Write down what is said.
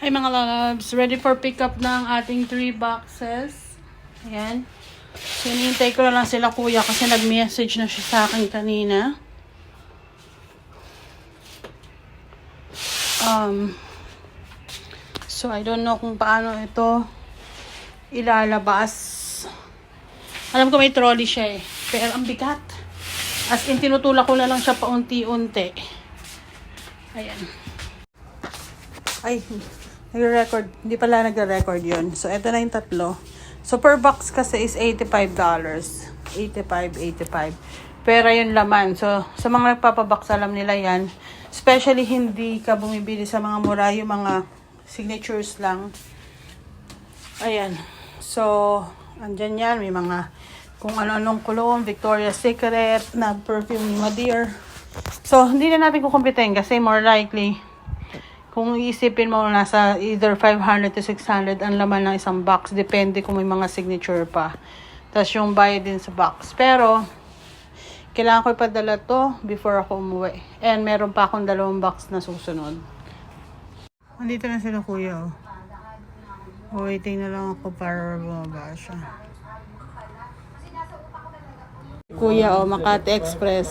Hi mga loves, ready for pickup ng ating 3 boxes. Ayan. So, hinihintay ko lang sila kuya kasi nag-message na siya sa akin kanina. Um, so, I don't know kung paano ito ilalabas. Alam ko may trolley siya eh. Pero ang bigat. As in, tinutulak ko na lang siya paunti-unti. Ayan. Ay, nagre-record. Hindi pala nagre-record yun. So, ito na yung tatlo. So, per box kasi is $85. 85, 85. Pera yung laman. So, sa mga nagpapabox, alam nila yan. Especially, hindi ka bumibili sa mga mura, yung mga signatures lang. Ayan. So, andyan yan. May mga kung ano-anong cologne, Victoria's Secret, na perfume ni Madeir. So, hindi na natin kukumpitin kasi more likely, kung iisipin mo, nasa either 500 to 600 ang laman ng isang box. Depende kung may mga signature pa. Tapos yung bayad din sa box. Pero, kailangan ko ipadala to before ako umuwi. And meron pa akong dalawang box na susunod. Andito na sila kuya. Oh. Waiting na lang ako para bumaba siya. Kuya, oh, Makati Express.